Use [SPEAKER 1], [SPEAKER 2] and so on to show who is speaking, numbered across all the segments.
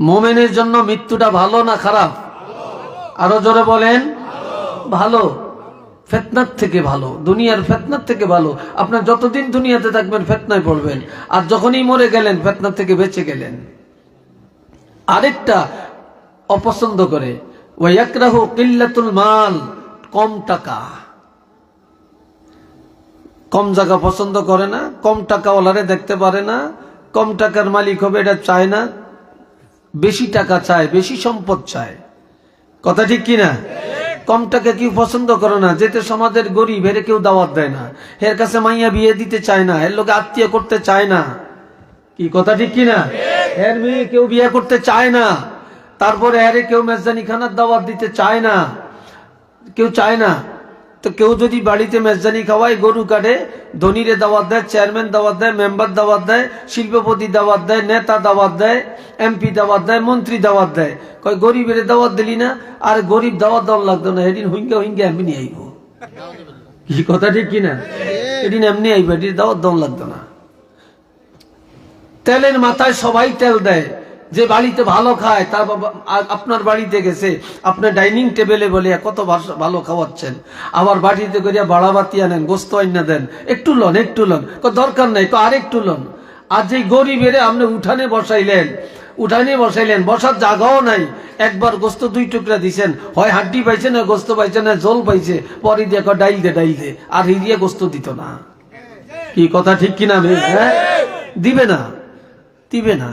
[SPEAKER 1] মোমেনের জন্য মৃত্যুটা ভালো না খারাপ? আরও জোরে বলেন। ভালো। ফেতনার থেকে ভালো। দুনিয়ার ফেতনার থেকে ভালো। আপনার যতদিন দুনিয়াতে থাকবেন, ফেতনায় পড়বেন। আর যখনই মরে গেলেন, ফেতনার থেকে বেঁচে গেলেন। আরেকটা অপছন্দ করে। ওয়াকরাহু কিল্লাতুল মাল। কম টাকা। কম জায়গা পছন্দ করে না। কম টাকাওয়ালারে দেখতে পারে না। কম টাকার মালিক হবে, এটা চায় না। বেশি টাকা চায়, বেশি সম্পদ চায়। কথা ঠিক কিনা? কম টাকা কেউ পছন্দ করে না, যেতে সমাজের গরিব, এর কেউ দাওয়াত দেয় না। এর কাছে মাইয়া বিয়ে দিতে চায় না, এর লোকে আত্মীয় করতে চায় না। কি কথা ঠিক কিনা? এর মেয়ে কেউ বিয়ে করতে চায় না, তারপরে এর কেউ মেজদানি খানার দাওয়াত দিতে চায় না, কেউ চায় না। তো কেউ যদি বাড়িতে মেজদানি খাওয়ায়, গরু কাটে, ধনীরে দাওয়াত দেয়, চেয়ারম্যান দাওয়াত দেয়, মেম্বার দাওয়াত দেয়, শিল্পপতি দাওয়াত দেয়, নেতা দাওয়াত দেয়, এমপি দাওয়াত দেয়, মন্ত্রী দাওয়াত দেয়, কয় গরিবের দাওয়াত দিলি না, আর গরিব দাওয়াত দেওয়ার লাগতো না, এদিন হুইঙ্গা হুইঙ্গা এমনি আইব। কি কথা ঠিক কিনা? এদিন এমনি আইব, এদিন দাওয়াত দেওয়ার লাগতো না। তেলের মাথায় সবাই তেল দেয়। যে বাড়িতে ভালো খায়, তার আপনার বাড়িতে গেছে আপনার ডাইনিং টেবিলে বলে কত ভালো খাওয়াচ্ছেন। আবার বাড়িতে করিয়া বাড়াবাতি আনেন, গোস্ত আইনা দেন। একটু লন একটু লন। দরকার নাই তো আরেকটু লন। আর যে গরিবেরে আপনি উঠানে বসাইলেন উঠানে বসাইলেন, বসার জায়গাও নাই। একবার গোস্ত দুই টুকরা দিছেন, হয় হাড্ডি পাইছে না গোস্ত পাইছে না জল পাইছে, পরে দিয়ে ডাইল দে ডাইল দে। আর হিরিয়া গোস্ত দিত না। কি কথা, ঠিক কিনা হ্যাঁ? দিবে না দিবে না।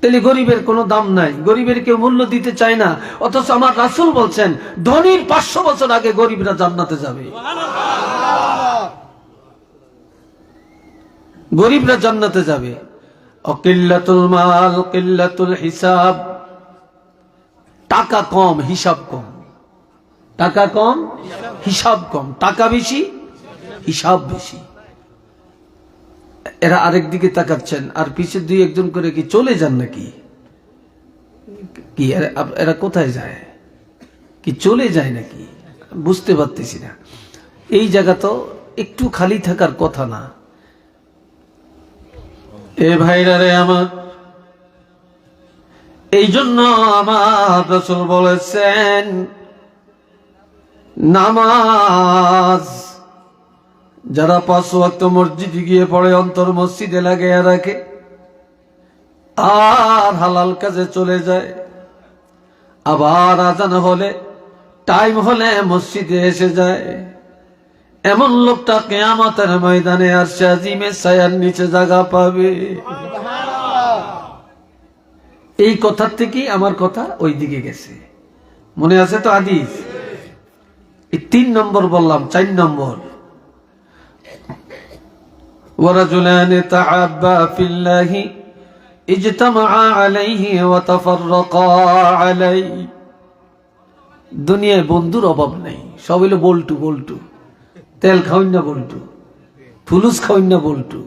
[SPEAKER 1] তাহলে গরিবের কোনো দাম নাই। গরিবের কেউ মূল্য দিতে চায় না। অথচ আমার রাসুল বলছেন, ধনীর পাঁচশো বছর আগে গরিবরা জান্নাতে যাবে। গরিবরা জান্নাতে যাবে। অকিল্লাতুল মাল, কিল্লাতুল হিসাব। টাকা কম, হিসাব কম। টাকা কম, হিসাব কম। টাকা বেশি, হিসাব বেশি। এরা আরেক দিকে তাকাচ্ছেন, আর পিছের দুই একজন করে কি চলে যান নাকি? কি, এরা- কোথায় যায়? কি চলে যায় নাকি? বুঝতে পারতেছি না। এই জায়গা তো একটু খালি থাকার কথা না। এ ভাইরা রে আমার। এই জন্য আমার বলেছেন, নামাজ যারা পাঁচ ওয়াক্ত মসজিদে গিয়ে পড়ে, অন্তর মসজিদে লাগিয়ে রাখে আর হালাল কাজে চলে যায়। আবার আজান হলে, টাইম হলে মসজিদে এসে যায়। এমন লোকটা কেয়ামতের ময়দানে আর শাজিমে ছায়ার নিচে জায়গা পাবে। এই কথার থেকেই আমার কথা ওই দিকে গেছে। মনে আছে তো আদিস এই তিন নম্বর বললাম, চার নম্বর। ورجلان تعبا في الله اجتمعا عليه وتفرقا عليه দুনিয়ায় বন্ধুর অভাব নেই সব হইলো বল্টু বল্টু তেল খাওয়াই না বল্টু ফুলুস খাওয়াই না বল্টু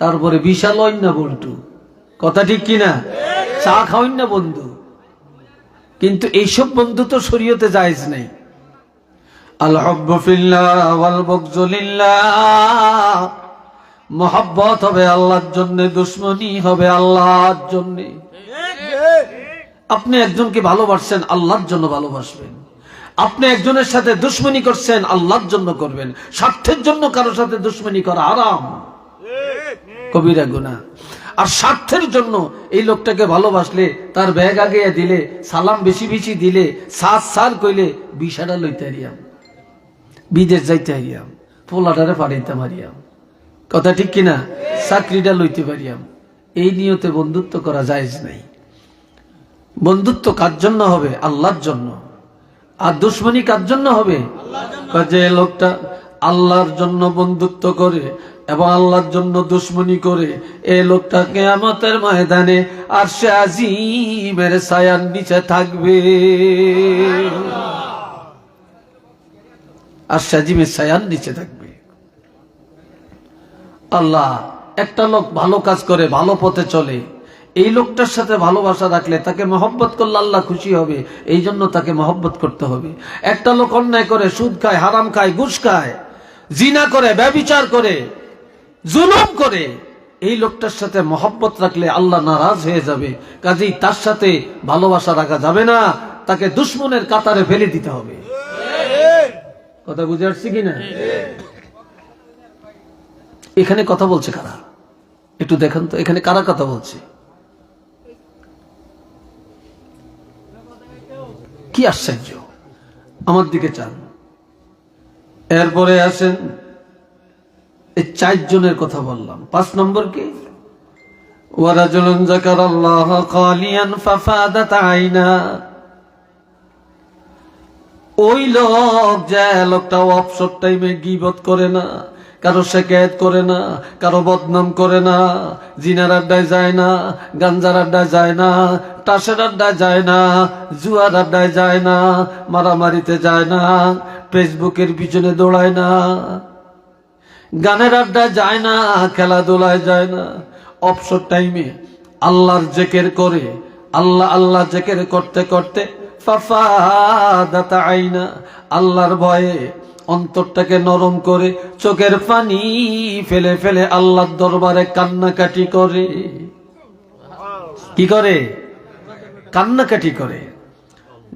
[SPEAKER 1] তারপরে বিশাল হইন না বল্টু কথা ঠিক কিনা চা খাওয়াই না বন্ধু কিন্তু এইসব বন্ধু তো শরীয়তে জায়েজ নেই আল হব্ব ফিল্লাহ ওয়াল বগজু লিল্লাহ মহব্বত হবে আল্লাহর জন্য, দুশ্মনী হবে আল্লাহর জন্য। আপনি একজনকে ভালোবাসছেন, আল্লাহর জন্য ভালোবাসবেন। আপনি একজনের সাথে দুশ্মনী করছেন, আল্লাহর জন্য করবেন। স্বার্থের জন্য কারোর সাথে দুশ্মনী করা আরাম কবিরা গুণা আর স্বার্থের জন্য এই লোকটাকে ভালোবাসলে, তার ব্যাগ আগে দিলে, সালাম বেশি বেশি দিলে, সাত সার কইলে বিষাটা লইতে হারিয়াম বিদেশ যাইতে হারিয়াম পোলাটারে পাঠাইতে হারিয়াম কথা ঠিক কিনা? চাকরিটা লইতে পারিয়াম। এই নিয়তে বন্ধুত্ব করা জায়েজ নাই। বন্ধুত্ব কার জন্য হবে? আল্লাহর জন্য। আর দুশ্মনী কার জন্য হবে? যে লোকটা আল্লাহর জন্য বন্ধুত্ব করে এবং আল্লাহর জন্য দুশ্মনী করে। এই লোকটা কেয়ামতের ময়দানে আর সে আজিমের ছায়ার নিচে থাকবে। আর সে আজিমের ছায়ার নিচে থাকবে। আল্লাহ একটা লোক ভালো কাজ করে ভালো পথে চলে। এই লোকটার সাথে ভালোবাসা রাখলে তাকে মহব্বত করলে আল্লাহ খুশি হবে এই জন্য তাকে মহব্বত করতে হবে। একটা লোক অন্যায় করে সুদ খায় হারাম খায় ঘুষ খায় জিনা করে ব্যবিচার করে জুলুম করে এই লোকটার সাথে মহব্বত রাখলে আল্লাহ নারাজ হয়ে যাবে। কাজেই তার সাথে ভালোবাসা রাখা যাবে না তাকে দুশ্মনের কাতারে ফেলে দিতে হবে। কথা বুঝে আসছি কিনা? এখানে কথা বলছে কারা? একটু দেখেন তো, এখানে কারা কথা বলছে? কি আশ্চর্য। আমার দিকে চান। এরপরে আসেন, এই চারজনের কথা বললাম। পাঁচ নম্বর কি? ওই লোক যে লোকটা অবসর টাইমে গিবত করে না কারও শেকায়ত করে না, কারও বদনাম করে না, জিনার আড্ডায় যায় না, গাঞ্জার আড্ডায় যায় না টাসের আড্ডায় যায় না, জুয়ার আড্ডায় যায় না, মারামারিতে যায় না, ফেসবুকের পিছনে দৌড়ায় না, গানের আড্ডায় যায় না, খেলাধুলায় যায় না। অবসর টাইমে আল্লাহর জেকের করে, আল্লাহ আল্লাহ জেকের করতে করতে ফাফাদাতা আইনা, আল্লাহর ভয়ে অন্তরটাকে নরম করে, চোখের পানি ফেলে ফেলে আল্লাহর দরবারে কান্নাকাটি করে। কি করে? কান্নাকাটি করে।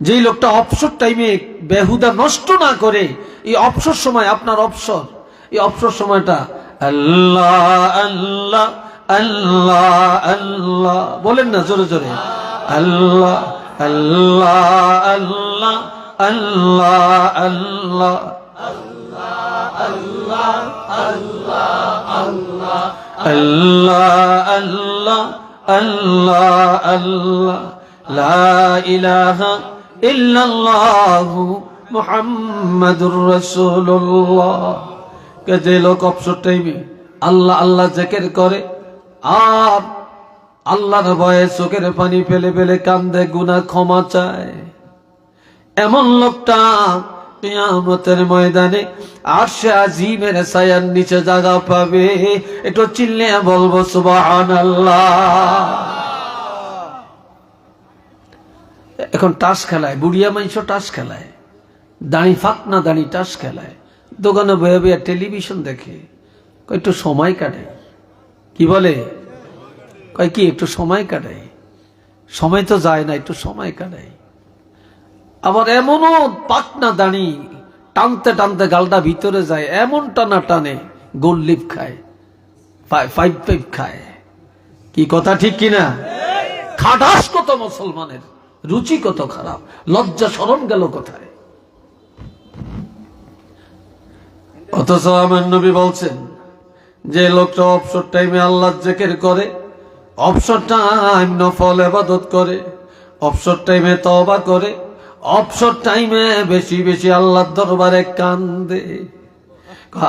[SPEAKER 1] যেই লোকটা অবসর টাইমে বেহুদা নষ্ট না করে, এই অবসর সময় আপনার অবসর। এই অবসর সময়টা আল্লাহ আল্লাহ আল্লাহ আল্লাহ। বলেন না জোরে জোরে। আল্লাহ আল্লাহ আল্লাহ আল্লাহ আল্লাহ। আল্লাহ আল্লাহ আল্লাহ আল্লাহ লা ইলাহা ইল্লাল্লাহু মুহাম্মাদুর রাসূলুল্লাহ কে যে লোক অবসর টাইমে আল্লাহ আল্লাহ জেকের করে আর আল্লাহর ভয়ে চোখের পানি ফেলে ফেলে কান্দে গুনা ক্ষমা চায় এমন লোকটা কিয়ামতের ময়দানে সে আজিমের ছায়ার নিচে জায়গা পাবে। একটু চিল্লে বলব সুবাহান এখন টাস খেলায়, বুড়িয়া মাইশ টাস খেলায়, দাঁড়ি ফাঁক না দাঁড়ি টাস খেলায়। দোকানে বয়ে বয়ে টেলিভিশন দেখে একটু সময় কাটে। কি বলে? কয় কি, একটু সময় কাটাই সময় তো যায় না, একটু সময় কাটাই আবার এমনও পাকনা দাঁড়ি টানতে টানতে গালটা ভিতরে যায়, এমন টানা টানে গোল লিপ খায় ফাইভ ফাইভ খায়। কি কথা ঠিক কিনা? খাটাস কত মুসলমানের, রুচি কত খারাপ, লজ্জা স্মরণ গেল কোথায়? অথচ আমার নবী বলছেন, যে লোকটা অবসর টাইমে আল্লাহ জেকের করে, অবসর টাইম নফল এবাদত করে, অবসর টাইমে তবা করে অবসর টাইমে বেশি বেশি আল্লাহ দরবারে কান্দে।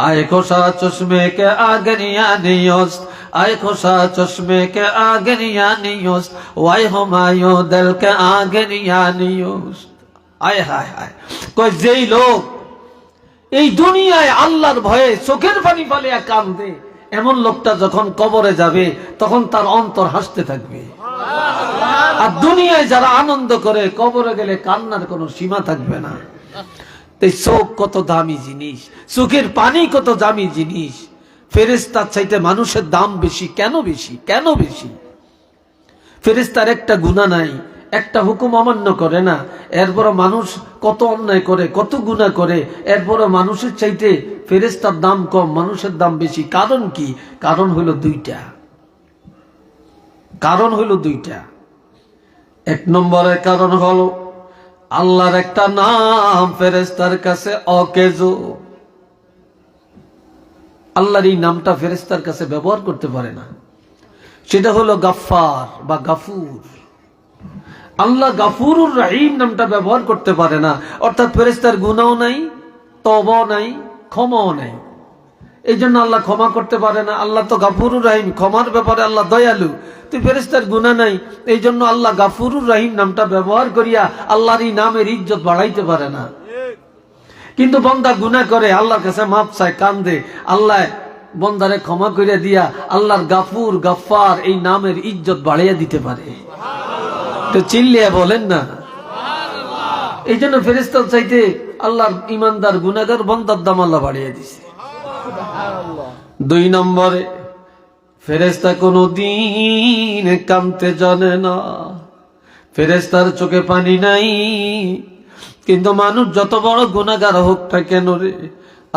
[SPEAKER 1] আয় খোসা চশমে কে আগে নিয়া আয় খোসা চশমে কে আগে নিয়া ওয়াই হোমায়ো দেল কে আগে নিয়া আয়, হায় হায়। কয়, যেই লোক এই দুনিয়ায় আল্লাহর ভয়ে চোখের পানি ফালিয়া কান্দে এমন লোকটা যখন কবরে যাবে, তখন তার অন্তর হাসতে থাকবে। আর দুনিয়ায় যারা আনন্দ করে, কবরে গেলে কান্নার কোনো সীমা থাকবে না। চোখ কত দামি জিনিস, চোখের পানি কত দামি জিনিস। ফেরেস্তার চাইতে মানুষের দাম বেশি, কেন বেশি কেন বেশি? ফেরেস্তার একটা গুণা নাই একটা হুকুম অমান্য করে না। এরপর মানুষ কত অন্যায় করে, কত গুণা করে। এরপর মানুষের চাইতে ফেরেস্তার দাম কম, মানুষের দাম বেশি। কারণ কি? কারণ হলো দুইটা। কারণ হলো দুইটা। এক নম্বরের কারণ হলো আল্লাহর একটা নাম ফেরেস্তার কাছে অকেজো। আল্লাহর এই নামটা ফেরেস্তার কাছে ব্যবহার করতে পারে না। সেটা হলো গাফার বা গাফুর। আল্লাহ গাফুরুর রাহিম নামটা ব্যবহার করতে পারে না। অর্থাৎ ফেরেস্তার গুণাও নাই তবাও নাই, ক্ষমাও নাই। এই জন্য আল্লাহ ক্ষমা করতে পারে না। আল্লাহ তো গাফুরুর রাহিম, ক্ষমার ব্যাপারে আল্লাহ দয়ালু। তুই ফেরেস্তার গুণা নাই, এই জন্য আল্লাহ গাফুরুর রাহিম নামটা ব্যবহার করিয়া আল্লাহর এই নামের ইজ্জত বাড়াইতে পারে না। কিন্তু বন্দা গুণা করে, আল্লাহর কাছে মাপ চায়, কান্দে। আল্লাহ বন্দারে ক্ষমা করিয়া দিয়া আল্লাহর গাফুর গাফার এই নামের ইজ্জত বাড়াইয়া দিতে পারে। তো চিল্লিয়া বলেন না। এই জন্য ফেরেস্তার চাইতে আল্লাহর ইমানদার গুনাগার বন্দার দাম আল্লাহ বাড়িয়ে দিছে। দুই নম্বরে ফেরেস্তা কোনো দিন কামতে জানে না। ফেরেস্তার চোখে পানি নাই। কিন্তু মানুষ যত বড় গুণাগার হোক না কেন রে,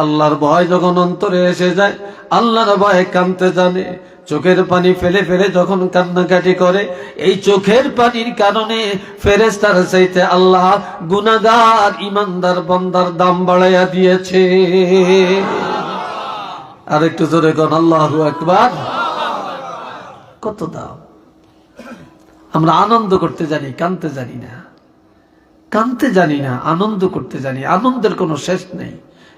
[SPEAKER 1] আল্লাহর ভয় যখন অন্তরে এসে যায়, আল্লাহর ভয়ে কামতে জানে। চোখের পানি ফেলে ফেলে যখন কান্নাকাটি করে, এই চোখের পানির কারণে ফেরেস্তার চাইতে আল্লাহ গুনাগার ইমানদার বন্দার দাম বাড়াইয়া দিয়েছে। আর একটু জোরে কন, আল্লাহ একবার কত দাম। আমরা আনন্দ করতে জানি, কানতে জানি না। কানতে জানি না, আনন্দ করতে জানি, আনন্দের কোনো শেষ নেই।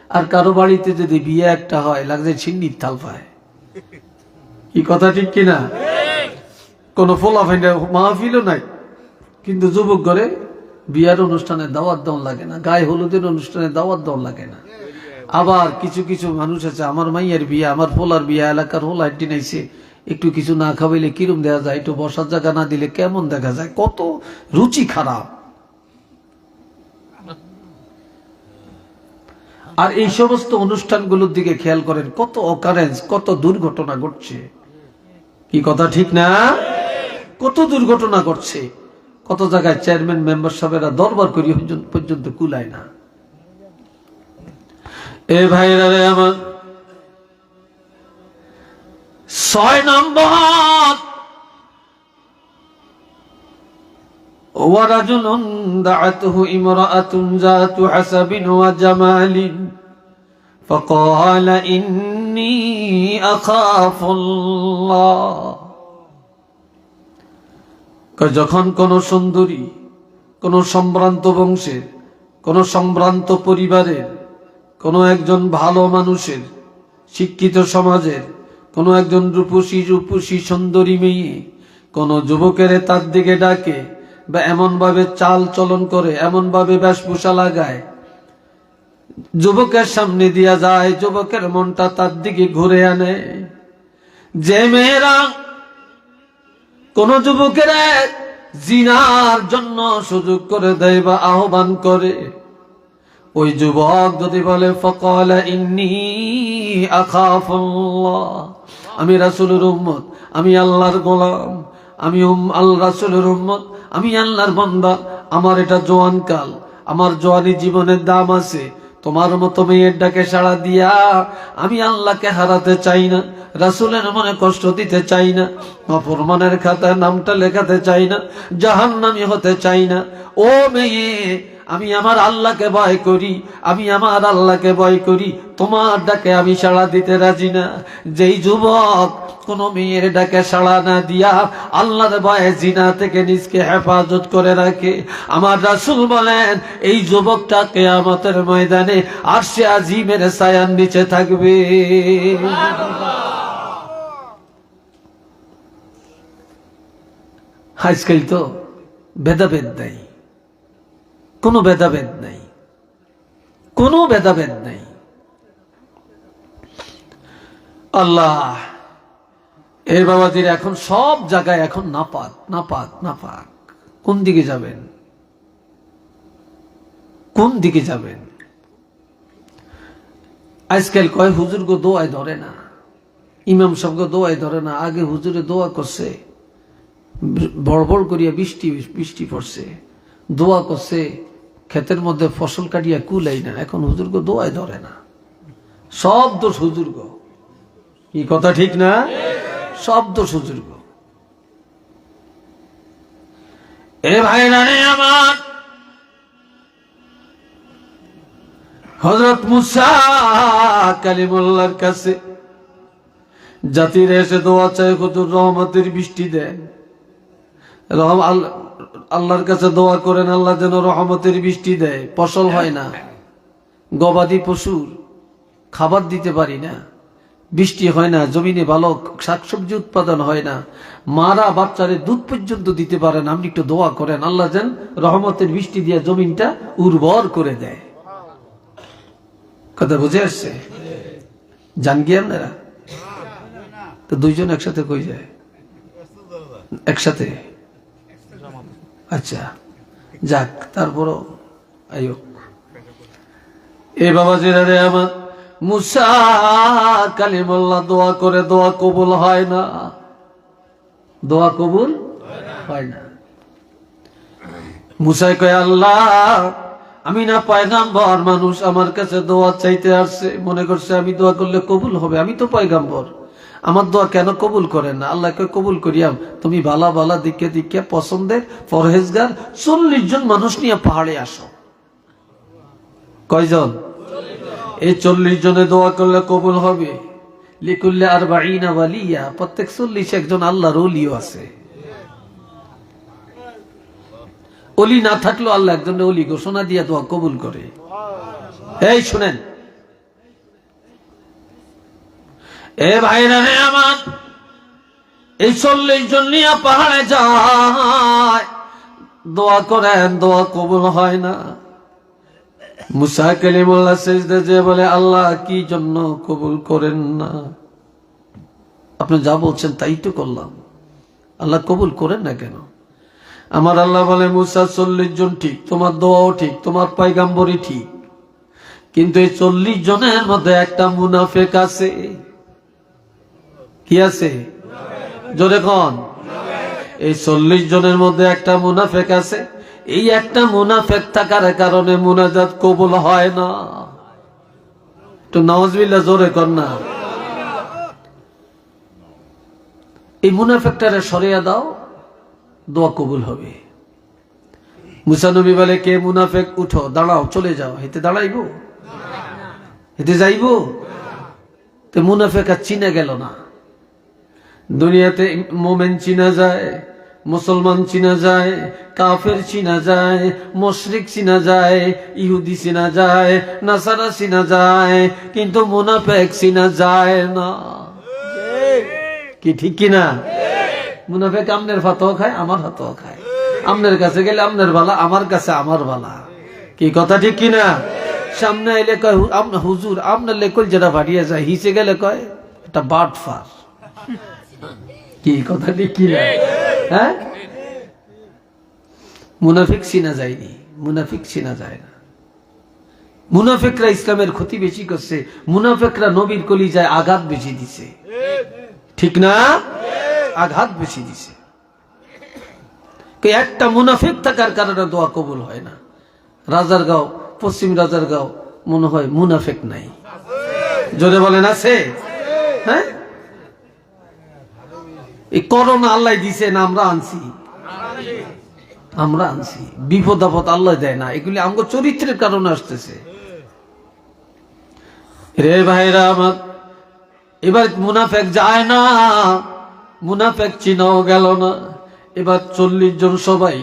[SPEAKER 1] আর কারও বাড়িতে যদি বিয়ে একটা হয়, লাগছে ছিন্নির থাল পায়। কি কথা ঠিক কিনা? কোনো ফাইন্ডা মাহফিলও নাই। কিন্তু যুবক ঘরে বিয়ার অনুষ্ঠানে দাওয়াত দেওয়া লাগে না, গায়ে হলুদের অনুষ্ঠানে দাওয়াত দেওয়া লাগে না। আবার কিছু কিছু মানুষ আছে, আমার মাইয়ের বিয়ে, আমার ফোলার বিয়ে, এলাকার হোলা একটি নাইছে। একটু কিছু না খাওয়াইলে কিরম দেওয়া যায়? একটু বসার জায়গা না দিলে কেমন দেখা যায়? কত রুচি খারাপ। আর এই সমস্ত অনুষ্ঠানগুলোর দিকে খেয়াল করেন, কত অকারেন্স, কত দুর্ঘটনা ঘটছে। কি কথা ঠিক না কত দুর্ঘটনা ঘটছে কত জায়গায় চেয়ারম্যান মেম্বার সাহেবেরা দরবার করি পর্যন্ত- পর্যন্ত কুলায় না এ ভাইরা রে আমার ছয় নম্বর ورجل دعته امرأة ذات حسب وجمال فقال إني أخاف الله কয় যখন কোন সুন্দরী কোন সম্ভ্রান্ত বংশের কোন সম্ভ্রান্ত পরিবারের কোন একজন ভালো মানুষের শিক্ষিত সমাজের কোন একজন রূপসী রূপসী সুন্দরী মেয়ে কোন যুবকের তার দিকে ডাকে বা এমন ভাবে চাল চলন করে এমন ভাবে বেশভূষা লাগায় যুবকের সামনে দিয়া যায়, যুবকের মনটা তার দিকে ঘুরে আনে। যে মেয়েরা কোন যুবকের জিনার জন্য সুযোগ করে দেয় বা আহ্বান করে, ওই যুবক যদি বলে, ফকল ইন্নি আমি রাসূলের উম্মত, আমি আল্লাহর গোলাম, আমি আল্লাহ রাসূলের উম্মত, আমি আল্লাহর বান্দা, আমার এটা জোয়ান কাল আমার জোয়ানি জীবনের দাম আছে তোমার মতো মেয়ের ডাকে সাড়া দিয়া আমি আল্লাহকে হারাতে চাই না, রাসুলের মনে কষ্ট দিতে চাই না অপরমানের খাতায় নামটা লেখাতে চাই না জাহান জাহান্নামি হতে চাই না। ও মেয়ে আমি আমার আল্লাহকে ভয় করি, আমি আমার আল্লাহকে ভয় করি, তোমার ডাকে আমি সাড়া দিতে রাজি না। যেই যুবক কোন মেয়ের ডাকে সাড়া না দিয়া আল্লাহর ভয়ে জিনা থেকে নিজকে হেফাজত করে রাখে। আমার রাসুল বলেন, এই যুবকটাকে আমাদের ময়দানে আর সে আজিমের সায়ান নিচে থাকবে। আজকাল তো ভেদাভেদ নাই। কোনো ভেদাভেদ নাই। কোনো ভেদাভেদ নাই। আল্লাহ, এর বাবাজির এখন সব জায়গায় এখন নাপাক নাপাক নাপাক। কোন দিকে যাবেন? কোন দিকে যাবেন? আজকাল কয় হুজুর গো দোয়ায় ধরে না। ইমাম সাহেবকে দোয়ায় ধরে না। আগে হুজুরে দোয়া করছে, বড় বড় করিয়া বৃষ্টি বৃষ্টি পড়ছে। দোয়া করছে ক্ষেতের মধ্যে ফসল কাটিয়া কুলাই না এখন হুজুর্গ দোয়ায় ধরে না। সব দোষ হুজুর্গ। কি কথা ঠিক না? সব দোষ হুজুর্গ। এ ভাই রানে আমার হজরত মুসা কালিমুল্লার কাছে জাতির এসে দোয়া চায়, হুজুর রহমতের বৃষ্টি দেন রহম আল্লাহ আল্লাহর কাছে দোয়া করেন, আল্লাহ যেন রহমতের বৃষ্টি দেয়। ফসল হয় না। গবাদি পশুর খাবার দিতে পারি না। বৃষ্টি হয় না, জমিনে ভালো শাকসবজি উৎপাদন হয় না। মারা বাচ্চারে দুধ পর্যন্ত দিতে পারেন আপনি একটু দোয়া করেন, আল্লাহ যেন রহমতের বৃষ্টি দিয়ে জমিনটা উর্বর করে দেয়। কথা বুঝে আসছে? জান আপনারা? তো দুইজন একসাথে কই যায়? একসাথে? আচ্ছা যাক, তারপরও আইও এ বাবা জেরা রে আমার, মুসা কালিমুল্লাহ, দোয়া করে দোয়া কবুল হয় না। দোয়া কবুল হয় না। মুসাই কয়, আল্লাহ, আমি না পয়গাম্বর, মানুষ আমার কাছে দোয়া চাইতে আসছে, মনে করছে আমি দোয়া করলে কবুল হবে, আমি তো পয়গাম্বর। আমার দোয়া কেন কবুল করেন না? আল্লাহকে কবুল করিয়াম। তুমি বালা বালা দিকে দিকে পছন্দের পরহেজগার, চল্লিশ জন মানুষ নিয়ে পাহাড়ে আসো। কয়জন? এই চল্লিশ জনে দোয়া করলে কবুল হবে। লিকুল্লে আর বাড়িনা বালিয়া প্রত্যেক চল্লিশ একজন আল্লাহর অলিও আছে। অলি না থাকলেও আল্লাহ একজন অলি ঘোষণা দিয়া দোয়া কবুল করে। এই শুনেন এ ভাইরা রে আমার, এই চল্লিশ জন নিয়ে পাহাড়ে যায়। দোয়া করেন, দোয়া কবুল হয় না। মুসা কালিমুল্লাহ সেজদে যে বলে, আল্লাহ কি জন্য কবুল করেন না? আপনি যা বলছেন তাই তো করলাম। আল্লাহ কবুল করেন না কেন? আমার আল্লাহ বলে, মুসা চল্লিশ জন ঠিক, তোমার দোয়াও ঠিক, তোমার পাইগাম্বরই ঠিক। কিন্তু এই চল্লিশ জনের মধ্যে একটা মুনাফেক আছে। কি আছে? জোরে কন। এই চল্লিশ জনের মধ্যে একটা মুনাফেক আছে। এই একটা মুনাফেক থাকার কারণে মুনাজাত কবুল হয় না। তো নওয়াজবিল্লা জোরে কর না। এই মুনাফেকটারে সরিয়ে দাও দোয়া কবুল হবে। মুসানবী বলে কে মুনাফেক উঠো দাঁড়াও চলে যাও। হেতে দাঁড়াইব? হেতে যাইব? তো মুনাফেক আর চিনে গেল না। দুনিয়াতে মোমেন চিনা যায়, মুসলমান চিনা যায়, কাফের চিনা যায়, মুশরিক চিনা যায়, ইহুদি চিনা যায়, নাসারা চিনা যায়, কিন্তু মুনাফেক চিনা যায় না। কি ঠিক কিনা মুনাফেক আমনের ভাতও খায়, আমার হাতও খায়। আমনের কাছে গেলে আমনের বালা, আমার কাছে আমার বালা। কি কথা ঠিক কিনা সামনে এলে কয়, হুজুর আপনার লেকল যেটা বাড়িয়ে যায় হিসে গেলে কয়, এটা বাট ফার কি কথা ঠিক কিনা হ্যাঁ? মুনাফিক চিনা যায়নি। মুনাফিক চিনা যায় না। মুনাফিকরা ইসলামের ক্ষতি বেশি করছে। মুনাফিকরা নবীর কলিজায় আঘাত বেশি দিছে। ঠিক না? আঘাত বেশি দিছে। একটা মুনাফিক থাকার কারণে দোয়া কবুল হয় না। রাজার গাঁও পশ্চিম রাজার গাঁও মনে হয় মুনাফেক নাই। জোরে বলেন আছে? হ্যাঁ? এই করোনা আল্লাহ দিছে না, আমরা আনছি। আমরা আনছি। বিপদ আপদ আল্লাহ দেয় না। এগুলি আমার চরিত্রের কারণে আসতেছে। রে ভাইরা আমার, এবার মুনাফেক যায় না, মুনাফেক চিনাও গেল না। এবার চল্লিশ জন সবাই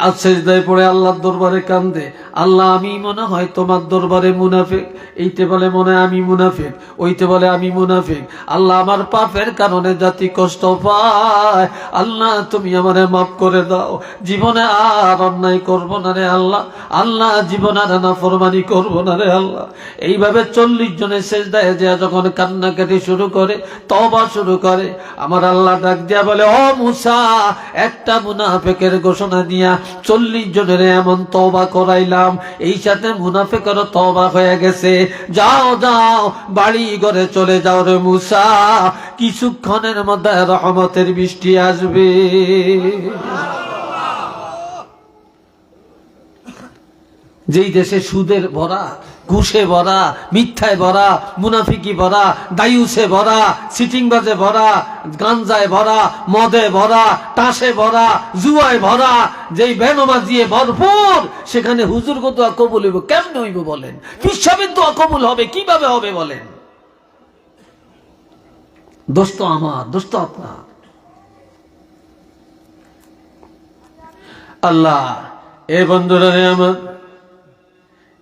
[SPEAKER 1] আশেষ পড়ে আল্লাহর দরবারে কান্দে। আল্লাহ, আমি মনে হয় তোমার দরবারে মুনাফেক। এইতে বলে মনে আমি মুনাফেক ওইতে বলে আমি মুনাফেক। আল্লাহ আমার পাপের কারণে জাতি কষ্ট পায়। আল্লাহ, তুমি আমারে মাফ করে দাও। জীবনে আর অন্যায় করব না রে আল্লাহ। আল্লাহ, জীবন আর না ফরমানি করব না রে আল্লাহ। এইভাবে চল্লিশ জনের শেষ দেয় যে যখন কান্নাকাটি শুরু করে তবা শুরু করে, আমার আল্লাহ ডাক দিয়া বলে, ও মুসা, একটা মুনাফেকের ঘোষণা দিয়া চল্লিশ জনের এমন তবা করাইলাম। এই সাথে মুনাফেকর তবা হয়ে গেছে। যাও যাও, বাড়ি ঘরে চলে যাও রে মুসা। কিছুক্ষণের মধ্যে রহমতের বৃষ্টি আসবে। যেই দেশে সুদের ভরা ঘুষে ভরা মিথ্যায় ভরা মুনাফিকি ভরা দায়ুসে ভরা সিটিং বাজে ভরা গাঞ্জায় ভরা মদে ভরা টাসে ভরা জুয়ায় ভরা যেই বেনমা দিয়ে ভরপুর, সেখানে হুজুর কত কবুল হইব। কেমনে হইব বলেন? পিসাবের তো কবুল হবে, কীভাবে হবে বলেন? দোস্ত আমার দোস্ত আপনার। আল্লাহ, এ বন্ধুরা আমার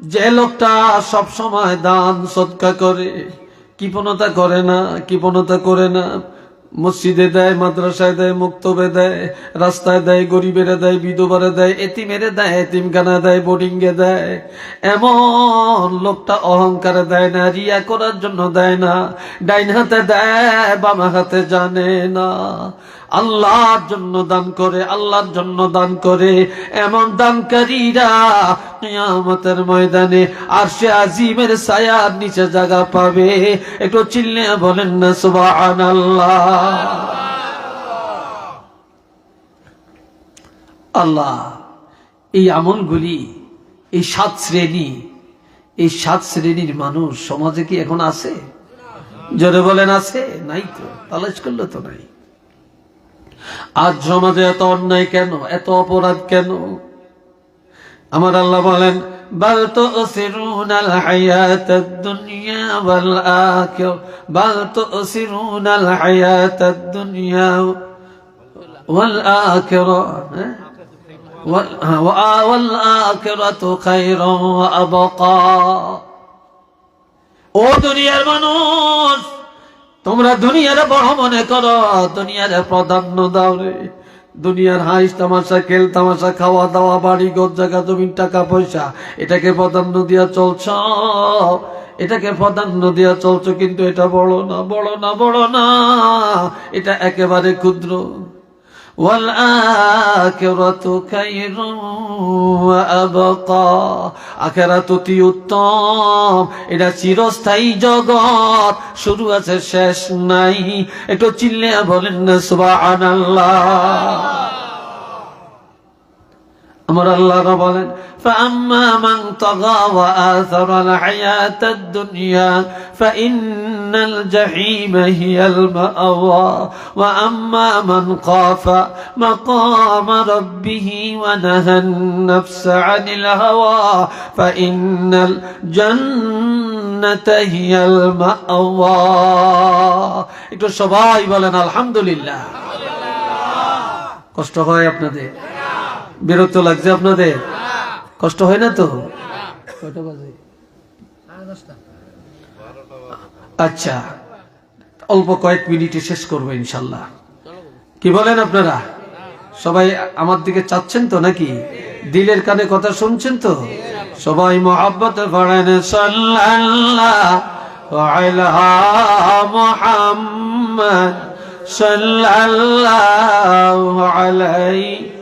[SPEAKER 1] যে লোকটা সব সময় দান সৎকা করে, কৃপণতা করে না, কৃপণতা করে না। মসজিদে দেয়, মাদ্রাসায় দেয়, মুক্তবে দেয়, রাস্তায় দেয়, গরিবেরা দেয়, বিধবারে দেয়, এতিমেরে দেয়, এতিমখানা দেয়, বোর্ডিংয়ে দেয়। এমন লোকটা অহংকারে দেয় না, রিয়া করার জন্য দেয় না, ডাইন হাতে দেয়, বাম হাতে জানে না। আল্লাহর জন্য দান করে, আল্লাহর জন্য দান করে। এমন দানকারীরা কিয়ামতের ময়দানে আর সে আজিমের ছায়ার নিচে জায়গা পাবে। একটু চিল্লে বলেন না, সুবহানাল্লাহ। আল্লাহ, এই আমলগুলি, এই সাত শ্রেণি, এই সাত শ্রেণির মানুষ সমাজে কি এখন আছে? জোরে বলেন, আছে? নাই তো। তালাশ করলে তো নাই। আজ সমাজে এত অন্যায় কেন এত অপরাধ কেন আমার আল্লাহ বলেন بل تؤثرون الحياة الدنيا والآخرة بل تؤثرون الحياة الدنيا والآخرة وال- وآ- والآخرة خير وأبقى ও দুনিয়ার মানুষ তোমরা দুনিয়ার বড় মনে করো, দুনিয়ার প্রাধান্য দাও রে। দুনিয়ার হাইস তামাশা, খেল তামাশা, খাওয়া দাওয়া, বাড়ি, ঘর, জায়গা, জমিন, টাকা, পয়সা, এটাকে প্রাধান্য দিয়া চলছ। এটাকে প্রাধান্য দিয়া চলছ, কিন্তু এটা বড় না বড় না বড় না। এটা একেবারে ক্ষুদ্র والآخرة خير وأبقى আখেরাত অতি উত্তম এটা চিরস্থায়ী জগৎ শুরু আছে শেষ নাই একটু চিল্লে বলেন না সুবহানাল্লাহ আমার আল্লাহ বলেন فأما من طغى وآثر الحياة الدنيا فإن الجحيم هي المأوى وأما من خاف مقام ربه ونهى النفس عن الهوى فإن الجنة هي المأوى একটু সবাই বলেন আলহামদুলিল্লাহ কষ্ট হয় আপনাদের বিরক্ত লাগছে আপনাদের? কষ্ট হয় না তো? কয়টা বাজে? আচ্ছা অল্প কয়েক মিনিটে শেষ করব ইনশাল্লাহ। কি বলেন আপনারা? সবাই আমার দিকে চাচ্ছেন তো নাকি? দিলের কানে কথা শুনছেন তো? সবাই মোহাব্বত আলা মুহাম্মদ সাল্লাল্লাহু আলাইহি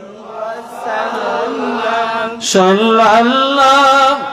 [SPEAKER 1] সাল্লাল্লাহু